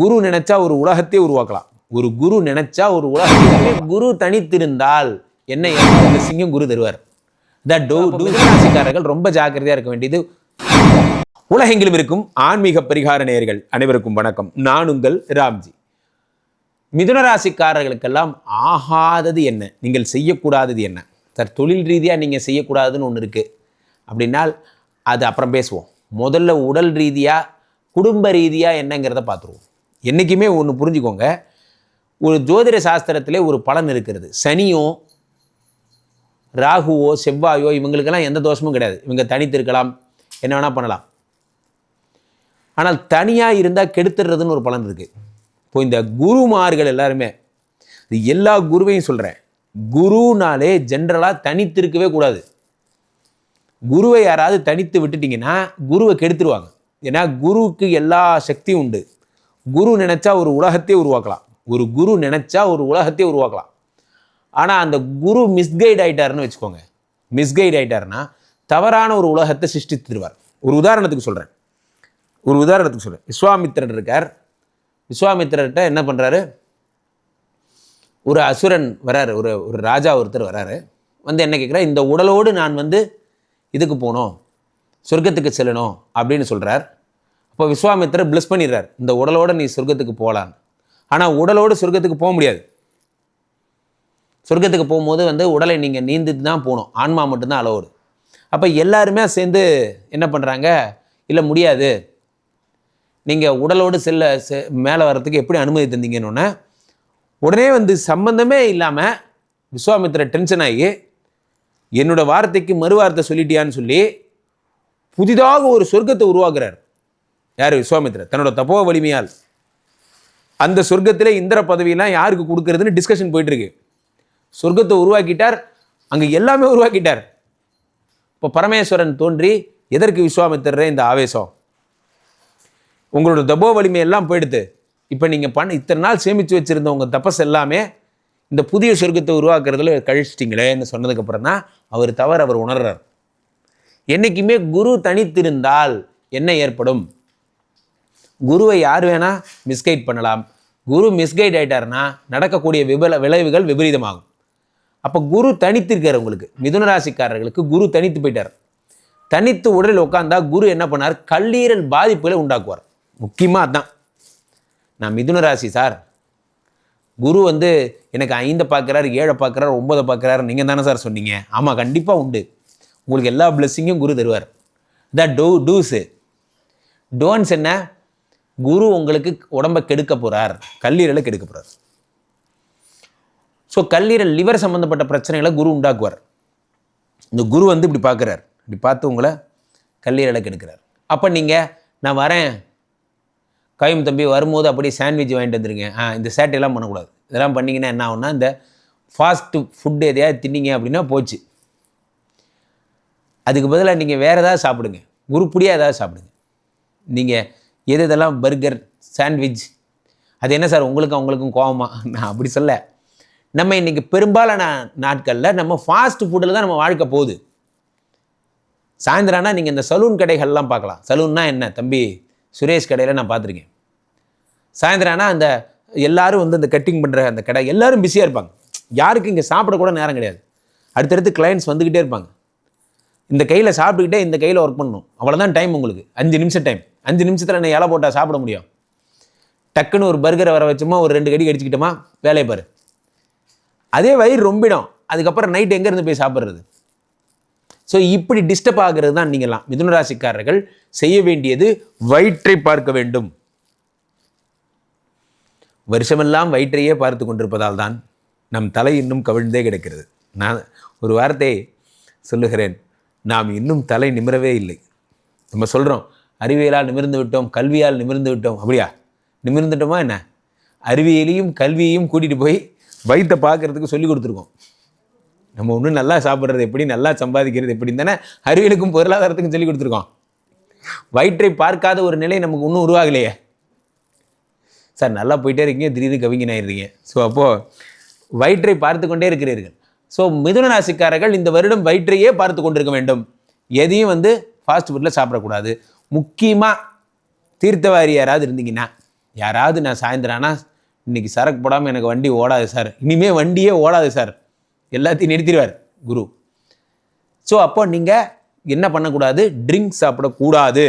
குரு நினைச்சா ஒரு உலகத்தையே உருவாக்கலாம். ஒரு குரு நினைச்சா ஒரு உலகத்தையே குரு தனித்திருந்தால் என்ன சிங்கம் குரு தருவார். தட் டூ ராசிக்காரர்கள் ரொம்ப ஜாக்கிரதையா இருக்க வேண்டியது உலகெங்கிலும் இருக்கும் ஆன்மீக பரிகார நேயர்கள் அனைவருக்கும் வணக்கம். நான் உங்கள் ராம்ஜி. மிதுன ராசிக்காரர்களுக்கெல்லாம் ஆகாதது என்ன? நீங்கள் செய்யக்கூடாதது என்ன? சார் தொழில் ரீதியாக நீங்கள் செய்யக்கூடாதுன்னு ஒன்று இருக்குது அப்படின்னால் அது அப்புறம் பேசுவோம். முதல்ல உடல் ரீதியாக குடும்ப ரீதியாக என்னங்கிறத பார்த்துருவோம் என்றைக்குமே ஒன்று புரிஞ்சுக்கோங்க. ஒரு ஜோதிட சாஸ்திரத்திலே ஒரு பலன் இருக்கிறது. சனியோ ராகுவோ செவ்வாயோ இவங்களுக்கெல்லாம் எந்த தோஷமும் கிடையாது. இவங்க தனித்து இருக்கலாம் என்ன வேணால் பண்ணலாம். ஆனால் தனியாக இருந்தால் கெடுத்துடுறதுன்னு ஒரு பலன் இருக்குது இப்போ இந்த குருமார்கள் எல்லாருமே இது எல்லா குருவையும் சொல்கிறேன் குருனாலே ஜென்ரலாக தனித்து இருக்கவே கூடாது. குருவை யாராவது தனித்து விட்டுட்டிங்கன்னா குருவை கெடுத்துருவாங்க. ஏன்னா குருவுக்கு எல்லா சக்தியும் உண்டு. குரு நினச்சா ஒரு உலகத்தையே உருவாக்கலாம். ஒரு குரு நினச்சா ஒரு உலகத்தையே உருவாக்கலாம். ஆனால் அந்த குரு மிஸ்கைட் ஆகிட்டாருன்னு வச்சுக்கோங்க. மிஸ்கைட் ஆகிட்டாருன்னா தவறான ஒரு உலகத்தை சிருஷ்டித்துருவார் ஒரு உதாரணத்துக்கு சொல்கிறேன் ஒரு உதாரணத்துக்கு சொல்கிறேன் விஸ்வாமித்திரன் இருக்கார். விஸ்வாமித்திரர்கிட்ட என்ன பண்ணுறாரு ஒரு அசுரன் வராரு. ஒரு ஒரு ராஜா ஒருத்தர் வராரு. வந்து என்ன கேட்குறா இந்த உடலோடு நான் வந்து இதுக்கு போகணும். சொர்க்கத்துக்கு செல்லணும் அப்படின்னு சொல்கிறார் அப்போ விஸ்வாமித்திரர் பிளஸ் பண்ணிடுறார். இந்த உடலோடு நீ சொர்க்கத்துக்கு போகலான்னு ஆனால் உடலோடு சொர்க்கத்துக்கு போக முடியாது. சொர்க்கத்துக்கு போகும்போது வந்து உடலை நீங்கள் நீந்துட்டு தான் போகணும். ஆன்மா மட்டும்தான் அளவோடு அப்போ எல்லாருமே சேர்ந்து என்ன பண்ணுறாங்க இல்லை முடியாது. நீங்கள் உடலோடு செல்ல செ மேலே வர்றதுக்கு எப்படி அனுமதி தந்தீங்கன்னு உடனே வந்து சம்பந்தமே இல்லாமல் விஸ்வாமித்திர டென்ஷன் ஆகி என்னோடய வார்த்தைக்கு மறு வார்த்தை சொல்லிட்டியான்னு சொல்லி புதிதாக ஒரு சொர்க்கத்தை உருவாக்குறார். யார்? விஸ்வாமித்ரர் தன்னோட தப்போ வலிமையால். அந்த சொர்க்கத்தில் இந்திர பதவியெல்லாம் யாருக்கு கொடுக்கறதுன்னு டிஸ்கஷன் போயிட்டு இருக்கு சொர்க்கத்தை உருவாக்கிட்டார். அங்கே எல்லாமே உருவாக்கிட்டார். இப்போ பரமேஸ்வரன் தோன்றி எதற்கு விஸ்வாமித்திரரே இந்த ஆவேசம்? உங்களோட தபோ வலிமை எல்லாம் போயிடுது இப்போ நீங்கள் பண்ண இத்தனை நாள் சேமித்து வச்சுருந்த உங்கள் தபஸ் எல்லாமே இந்த புதிய சொர்க்கத்தை உருவாக்குறதுல கழிச்சிட்டிங்களேன்னு சொன்னதுக்கப்புறம் தான் அவர் தவறு அவர் உணர்றார். என்றைக்குமே குரு தனித்திருந்தால் என்ன ஏற்படும்? குருவை யார் வேணால் மிஸ்கைட் பண்ணலாம். குரு மிஸ்கைட் ஆயிட்டாருன்னா நடக்கக்கூடிய விபல விளைவுகள் விபரீதமாகும். அப்போ குரு தனித்திருக்கார் உங்களுக்கு. மிதுன ராசிக்காரர்களுக்கு குரு தனித்து போயிட்டார். தனித்து உடலில் உட்காந்தா குரு என்ன பண்ணார்? கல்லீரல் பாதிப்புகளை உண்டாக்குவார். முக்கியமாக அதான். நான் மிதுன ராசி சார். குரு வந்து எனக்கு ஐந்தை பார்க்குறாரு ஏழை பார்க்குறாரு ஒம்பதை பார்க்குறாரு. நீங்கள் தானே சார் சொன்னீங்க. ஆமாம் கண்டிப்பாக உண்டு. உங்களுக்கு எல்லா பிளெஸ்ஸிங்கும் குரு தருவார். த டூ டூஸு டோன்ஸ் என்ன? குரு உங்களுக்கு உடம்பை கெடுக்க போகிறார் கல்லீரலை கெடுக்க போகிறார் ஸோ கல்லீரல் லிவர் சம்மந்தப்பட்ட பிரச்சனைகளை குரு உண்டாக்குவார். இந்த குரு வந்து இப்படி பார்க்குறார். இப்படி பார்த்து உங்களை கல்லீரலை கெடுக்கிறார். அப்போ நீங்கள் நான் வரேன். கையும் தம்பி வரும்போது அப்படியே சாண்ட்விச் வாங்கிட்டு வந்துருங்க. ஆ இந்த சேட்டையெல்லாம் பண்ணக்கூடாது. இதெல்லாம் பண்ணிங்கன்னா என்ன ஆகும்னா இந்த ஃபாஸ்ட்டு ஃபுட்டு எதையாவது தின்னீங்க அப்படின்னா போச்சு. அதுக்கு பதிலாக நீங்கள் வேறு ஏதாவது சாப்பிடுங்க. உருப்படியாக ஏதாவது சாப்பிடுங்க. நீங்கள் எது இதெல்லாம் பர்கர் சாண்ட்விச்? அது என்ன சார் உங்களுக்கும் அவங்களுக்கும் கோவமா? நான் அப்படி சொல்ல. நம்ம இன்றைக்கி பெரும்பாலான நாட்களில் நம்ம ஃபாஸ்ட் ஃபுட்டில் தான் நம்ம வாழ்க்கை போகுது. சாயந்தரம்னா நீங்கள் இந்த சலூன் கடைகள்லாம் பார்க்கலாம். சலூன்னா என்ன? தம்பி சுரேஷ் கடையில் நான் பார்த்துருக்கேன். சாயந்தரம்னா அந்த எல்லோரும் வந்து இந்த கட்டிங் பண்ணுற அந்த கடை எல்லாரும் பிஸியாக இருப்பாங்க. யாருக்கு இங்கே சாப்பிடக்கூட நேரம் கிடையாது. அடுத்தடுத்து கிளைண்ட்ஸ் வந்துக்கிட்டே இருப்பாங்க. இந்த கையில் சாப்பிட்டுக்கிட்டே இந்த கையில் ஒர்க் பண்ணணும். அவ்வளோதான் டைம் உங்களுக்கு. அஞ்சு நிமிஷம் டைம் அஞ்சு நிமிஷத்தில் என்னை இலை போட்டால் சாப்பிட முடியும். டக்குன்னு ஒரு பர்கரை வர வச்சோமா ஒரு ரெண்டு கடி கடிச்சிக்கிட்டோமா வேலையை பாரு. அதே வயிறு ரொம்பிடும். அதுக்கப்புறம் நைட் எங்கேருந்து போய் சாப்பிட்றது? ஸோ இப்படி டிஸ்டர்ப் ஆகிறது தான் நீங்களாம் மிதுனராசிக்காரர்கள் செய்ய வேண்டியது வயிற்றை பார்க்க வேண்டும். வருஷமெல்லாம் வயிற்றையே பார்த்து கொண்டிருப்பதால் தான் நம் தலை இன்னும் கவிழ்ந்தே கிடக்கிறது. நான் ஒரு வார்த்தை சொல்லுகிறேன். நாம் இன்னும் தலை நிமிரவே இல்லை. நம்ம சொல்கிறோம் அறிவியலால் நிமிர்ந்து விட்டோம் கல்வியால் நிமிர்ந்து விட்டோம். அப்படியா? நிமிர்ந்துட்டோமா என்ன? அறிவியலையும் கல்வியையும் கூட்டிகிட்டு போய் வயிற்றை பார்க்கறதுக்கு சொல்லி கொடுத்துருக்கோம். நம்ம ஒன்றும் நல்லா சாப்பிட்றது எப்படி நல்லா சம்பாதிக்கிறது எப்படின்னு தானே அறிவியலுக்கும் பொருளாதாரத்துக்கும் சொல்லி கொடுத்துருக்கோம். வயிற்றை பார்க்காத ஒரு நிலை நமக்கு இன்னும் உருவாகலையே. சார் நல்லா போயிட்டே இருக்கீங்க திடீர்னு கவிஞன் ஸோ அப்போது வயிற்றை பார்த்து கொண்டே இருக்கிறீர்கள். ஸோ மிதுன ராசிக்காரர்கள் இந்த வருடம் வயிற்றையே பார்த்து கொண்டிருக்க வேண்டும். எதையும் வந்து ஃபாஸ்ட் ஃபுட்டில் சாப்பிடக்கூடாது. முக்கியமாக தீர்த்தவாரி யாராவது இருந்தீங்கன்னா யாராவது நான் சாயந்தரம் ஆனால் இன்னைக்கு சரக்கு போடாமல் எனக்கு வண்டி ஓடாது சார். இனிமேல் வண்டியே ஓடாது சார். எல்லாத்தையும் நிறுத்திடுவார் குரு. ஸோ அப்போ நீங்கள் என்ன பண்ணக்கூடாது? ட்ரிங்க் சாப்பிடக்கூடாது.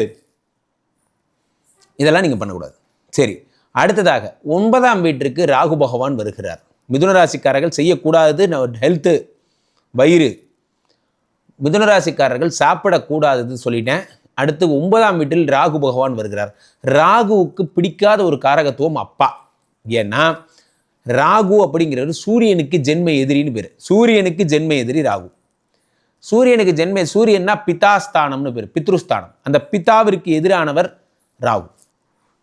இதெல்லாம் நீங்கள் பண்ணக்கூடாது. சரி. அடுத்ததாக ஒன்பதாம் வீட்டிற்கு ராகு பகவான் வருகிறார். மிதுன ராசிக்காரர்கள் செய்யக்கூடாது ஹெல்த்து வயிறு. மிதுன ராசிக்காரர்கள் சாப்பிடக்கூடாதுன்னு சொல்லிட்டேன். அடுத்து ஒன்பதாம் வீட்டில் ராகு பகவான் வருகிறார். ராகுவுக்கு பிடிக்காத ஒரு காரகத்துவம் அப்பா. ஏன்னா ராகு அப்படிங்கிறது சூரியனுக்கு ஜென்ம எதிரின்னு பேர். சூரியனுக்கு ஜென்ம எதிரி ராகு. சூரியனுக்கு ஜென்ம சூரியன்னா பிதாஸ்தானம்னு பேர் பித்ருஸ்தானம். அந்த பிதாவிற்கு எதிரானவர் ராகு.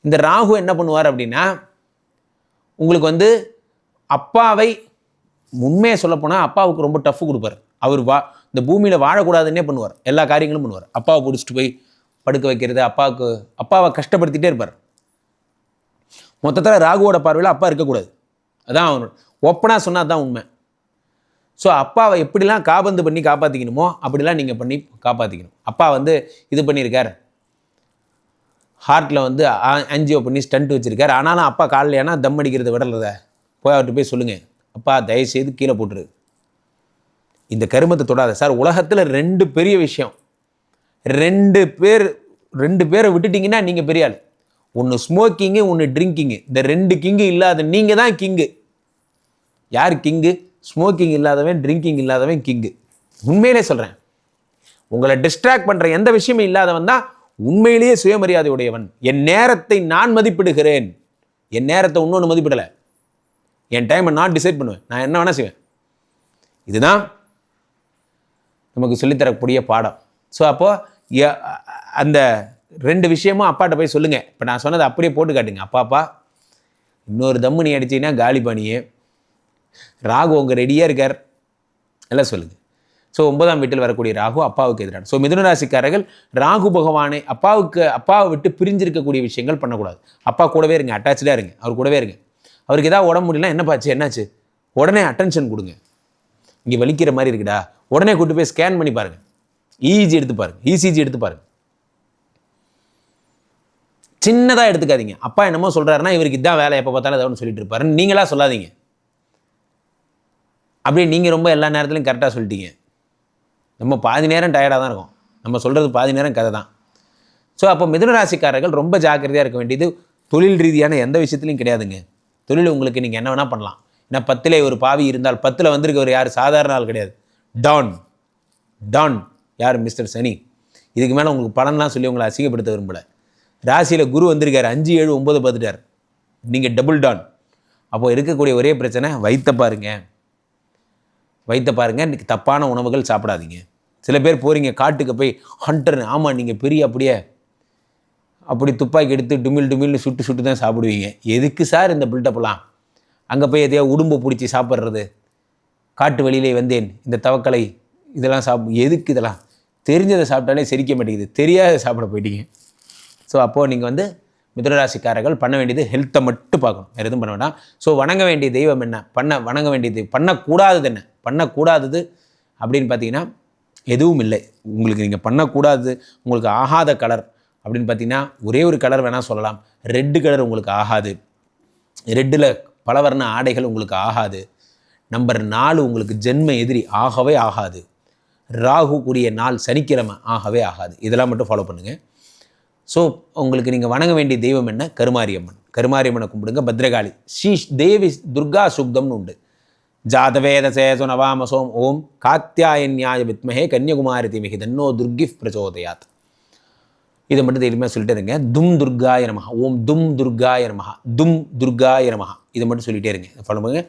இந்த ராகு என்ன பண்ணுவார் அப்படின்னா உங்களுக்கு வந்து அப்பாவை உண்மையை சொல்லப்போனால் அப்பாவுக்கு ரொம்ப டஃப் கொடுப்பார். அவர் வா இந்த பூமியில் வாழக்கூடாதுன்னே பண்ணுவார். எல்லா காரியங்களும் பண்ணுவார். அப்பாவை பிடிச்சிட்டு போய் படுக்க வைக்கிறது அப்பாவுக்கு அப்பாவை கஷ்டப்படுத்திகிட்டே இருப்பார். மொத்தத்தில் ராகுவோட பார்வையில் அப்பா இருக்கக்கூடாது. அதான் அவனோட ஒப்பனாக சொன்னால் தான் உண்மை. ஸோ அப்பாவை எப்படிலாம் காபந்து பண்ணி காப்பாற்றிக்கணுமோ அப்படிலாம் நீங்கள் பண்ணி காப்பாற்றிக்கணும் அப்பா வந்து இது பண்ணியிருக்கார். ஹார்ட்டில் வந்து ஆன்ஜியோ பண்ணி ஸ்டண்ட் வச்சுருக்கார். ஆனாலும் அப்பா காலையில் ஏன்னா தம் அடிக்கிறது விடலத போய் அவர்கிட்ட போய் சொல்லுங்கள் அப்பா தயவுசெய்து கீழே போட்டுரு. இந்த கருமத்தை தொடாத. சார் உலகத்தில் ரெண்டு பெரிய விஷயம். ரெண்டு பேர் ரெண்டு பேரை விட்டுட்டிங்கன்னா நீங்கள் பெரிய ஆள். ஒன்று ஸ்மோக்கிங்கு ஒன்று ட்ரிங்கிங்கு இந்த ரெண்டு கிங்கு இல்லாத நீங்கள் தான் கிங்கு யார் கிங்கு ஸ்மோக்கிங் இல்லாதவன் ட்ரிங்கிங் இல்லாதவன் கிங்கு உண்மையிலே சொல்கிறேன் உங்களை டிஸ்ட்ராக்ட் பண்ணுற எந்த விஷயமும் இல்லாதவன் தான் உண்மையிலேயே சுயமரியாதை உடையவன். என் நேரத்தை நான் மதிப்பிடுகிறேன். என் நேரத்தை இன்னொன்று மதிப்பிடலை. என் டைமை நான் டிசைட் பண்ணுவேன். நான் என்ன வேணால் செய்வேன். இதுதான் நமக்கு சொல்லித்தரக்கூடிய பாடம். ஸோ அப்போது அந்த ரெண்டு விஷயமும் அப்பாட்ட போய் சொல்லுங்கள் இப்போ நான் சொன்னதை அப்படியே போட்டு காட்டுங்க. அப்பாப்பா இன்னொரு தம்மு நீ அடிச்சீங்கன்னா காலி பண்ணியே ராகு உங்கள் ரெடியாக இருக்கார். எல்லாம் சொல்லுங்கள் ஸோ ஒன்பதாம் வீட்டில் வரக்கூடிய ராகு அப்பாவுக்கு எதிரான. ஸோ மிதுனராசிக்காரர்கள் ராகு பகவானை அப்பாவுக்கு அப்பாவை விட்டு பிரிஞ்சிருக்கக்கூடிய விஷயங்கள் பண்ணக்கூடாது. அப்பா கூடவே இருங்க அட்டாச்சாக இருங்க. அவர் கூடவே இருங்க. அவருக்கு ஏதாவது உடம்பு முடியல என்னப்பாச்சு என்னாச்சு? உடனே அட்டென்ஷன் கொடுங்க. இங்கே வலிக்கிற மாதிரி இருக்குடா. உடனே கூட்டு போய் ஸ்கேன் பண்ணி பாருங்கள் இஜி எடுத்து பாருங்க. இசிஜி எடுத்து பாருங்கள் சின்னதாக எடுத்துக்காதீங்க. அப்பா என்னமோ சொல்கிறாருன்னா இவருக்கு இதான் வேலை எப்போ பார்த்தாலும் ஏதாவது சொல்லிட்டு இருப்பாரு நீங்களா சொல்லாதீங்க. அப்படியே நீங்கள் ரொம்ப எல்லா நேரத்துலையும் கரெக்டாக சொல்லிட்டீங்க. நம்ம பாதி நேரம் டயர்டாக தான் இருக்கும். நம்ம சொல்கிறது பாதி நேரம் கதை தான். ஸோ அப்போ மிதுன ராசிக்காரர்கள் ரொம்ப ஜாக்கிரதையாக இருக்க வேண்டியது தொழில் ரீதியான எந்த விஷயத்துலையும் கிடையாதுங்க. தொழில் உங்களுக்கு நீங்கள் என்ன வேணால் பண்ணலாம். நான் பத்திலே ஒரு பாவி இருந்தால் பத்தில் வந்திருக்கவர் யார்? சாதாரண ஆள் கிடையாது. டான். டான். யார்? மிஸ்டர் சனி. இதுக்கு மேலே உங்களுக்கு பலன்லாம் சொல்லி உங்களை அசிங்கப்படுத்த விரும்பலை. ராசியில் குரு வந்திருக்கார். அஞ்சு ஏழு ஒம்பது பார்த்துட்டார். நீங்கள் டபுள் டான். அப்போ இருக்கக்கூடிய ஒரே பிரச்சனை வைத்த பாருங்க. வைத்த பாருங்க. இன்றைக்கி தப்பான உணவுகள் சாப்பிடாதீங்க. சில பேர் போகிறீங்க காட்டுக்கு போய் ஹண்டர்னு ஆமாம் நீங்கள் பெரிய அப்படியே. அப்படி துப்பாக்கி எடுத்து டுமில் டுமில்னு சுட்டு சுட்டு தான் சாப்பிடுவீங்க. எதுக்கு சார் இந்த பில்டப்லாம் அங்கே போய் எதையோ உடும்பு பிடிச்சி சாப்பிட்றது. காட்டு வழியிலே வந்தேன். இந்த தவக்கலை இதெல்லாம் சாப் எதுக்கு இதெல்லாம்? தெரிஞ்சதை சாப்பிட்டாலே செரிக்க மாட்டேங்குது. தெரியாத சாப்பிட போயிட்டீங்க. ஸோ அப்போது நீங்கள் வந்து மிதுனராசிக்காரர்கள் பண்ண வேண்டியது ஹெல்த்தை மட்டும் பார்க்கணும். வேறு எதுவும் பண்ண வேண்டாம். ஸோ வணங்க வேண்டிய தெய்வம் என்ன? பண்ண வணங்க வேண்டியது பண்ணக்கூடாதது என்ன? பண்ணக்கூடாதது அப்படின்னு பார்த்தீங்கன்னா எதுவும் இல்லை. உங்களுக்கு நீங்கள் பண்ணக்கூடாது உங்களுக்கு ஆகாத கலர் அப்படின்னு பார்த்தீங்கன்னா ஒரே ஒரு கலர் வேணால் சொல்லலாம். ரெட்டு கலர் உங்களுக்கு ஆகாது. ரெட்டில் பலவர்ண ஆடைகள் உங்களுக்கு ஆகாது. நம்பர் நாலு உங்களுக்கு ஜென்ம எதிரி ஆகவே ஆகாது. ராகு கூடிய நாள் சனிக்கிழமை ஆகவே ஆகாது. இதெல்லாம் மட்டும் ஃபாலோ பண்ணுங்கள் ஸோ உங்களுக்கு நீங்கள் வணங்க வேண்டிய தெய்வம் என்ன? கருமாரியம்மன். கருமாரியம்மனை கும்பிடுங்க. பத்ரகாளி. ஸ்ரீ தேவி துர்கா சுக்தம்னு உண்டு. ஜாதவேத சேசோ நவாமசோம். ஓம் காத்தியாயன்யாய வித்மஹே கன்னியகுமாரி திமிகி. தன்னோ துர்கிஃப் பிரச்சோதயாத் இதை மட்டும் தைரியமாக சொல்லிட்டே இருங்க. தும் துர்காய நமகா ஓம் தும் துர்காய நமகா தும் துர்காய நமகா இதை மட்டும் சொல்லிகிட்டே இருங்க. ஃபாலோ பண்ணுங்க.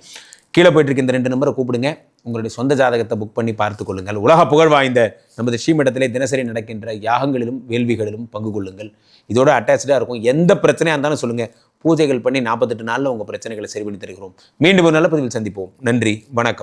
கீழே போயிட்டு இருக்க இந்த ரெண்டு நம்பரை கூப்பிடுங்க. உங்களுடைய சொந்த ஜாதகத்தை புக் பண்ணி பார்த்து கொள்ளுங்கள். உலக புகழ் வாய்ந்த நமது ஸ்ரீமடத்திலே தினசரி நடக்கின்ற யாகங்களிலும் வேள்விகளிலும் பங்கு கொள்ளுங்கள். இதோட அட்டாச்சாக இருக்கும். எந்த பிரச்சனையாக இருந்தாலும் சொல்லுங்கள் பூஜைகள் பண்ணி நாற்பத்தெட்டு நாளில் உங்கள் பிரச்சனைகளை சரி பண்ணி தருகிறோம். மீண்டும் ஒரு நல்ல பதிவில் சந்திப்போம். நன்றி. வணக்கம்.